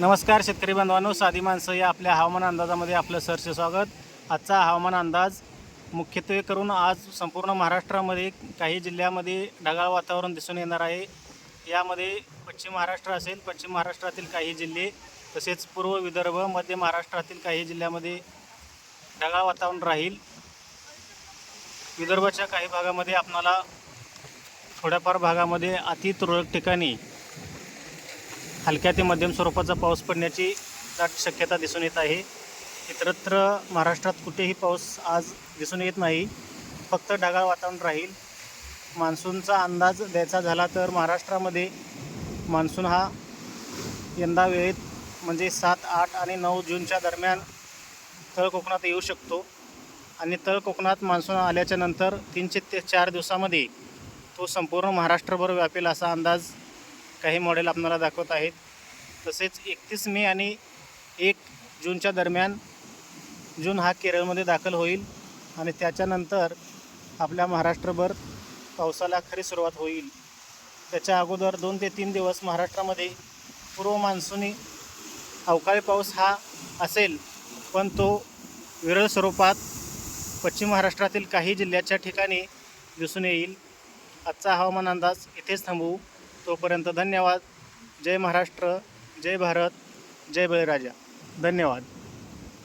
नमस्कार शेतकरी बांधवांनो. साधी माणसं या आपल्या हवामान अंदाजामध्ये आपलं सरचे स्वागत. आजचा हवामान अंदाज मुख्यत्वे करून आज संपूर्ण महाराष्ट्रामध्ये काही जिल्ह्यामध्ये ढगाळ वातावरण दिसून येणार आहे. यामध्ये पश्चिम महाराष्ट्र असेल पश्चिम महाराष्ट्रातील काही जिल्हे तसेच पूर्व विदर्भ मध्य महाराष्ट्रातील काही जिल्ह्यामध्ये ढगाळ वातावरण राहील. विदर्भाच्या काही भागामध्ये आपणाला थोड्याफार भागामध्ये अति तुरळक ठिकाणी हलक्या ते मध्यम स्वरूपाचा पाऊस पडण्याची दाट शक्यता दिसून येत आहे. इतरत्र महाराष्ट्रात कुठेही पाऊस आज दिसून येत नाही. फक्त ढगाळ वातावरण राहील. मान्सूनचा अंदाज द्यायचा झाला तर महाराष्ट्रामध्ये मान्सून हा यंदा वेळेत म्हणजे सात आठ आणि नऊ जूनच्या दरम्यान तळ कोकणात येऊ शकतो. आणि तळ कोकणात मान्सून आल्याच्यानंतर तीनशे ते चार दिवसामध्ये तो संपूर्ण महाराष्ट्रभर व्यापेल असा अंदाज काही मॉडेल आपणाला दाखवत आहेत. तसेच एकतीस मे आणि एक जूनच्या दरम्यान जून हा केरळमध्ये दाखल होईल आणि त्याच्यानंतर आपल्या महाराष्ट्रभर पावसाला खरी सुरुवात होईल. त्याच्या अगोदर दोन ते तीन दिवस महाराष्ट्रामध्ये पूर्व मान्सूनी अवकाळी पाऊस हा असेल पण तो विरळ स्वरूपात पश्चिम महाराष्ट्रातील काही जिल्ह्याच्या ठिकाणी दिसून येईल. आजचा हवामान अंदाज इथेच थांबवू. तोपर्यंत धन्यवाद. जय महाराष्ट्र जय भारत जय बळीराजा. धन्यवाद.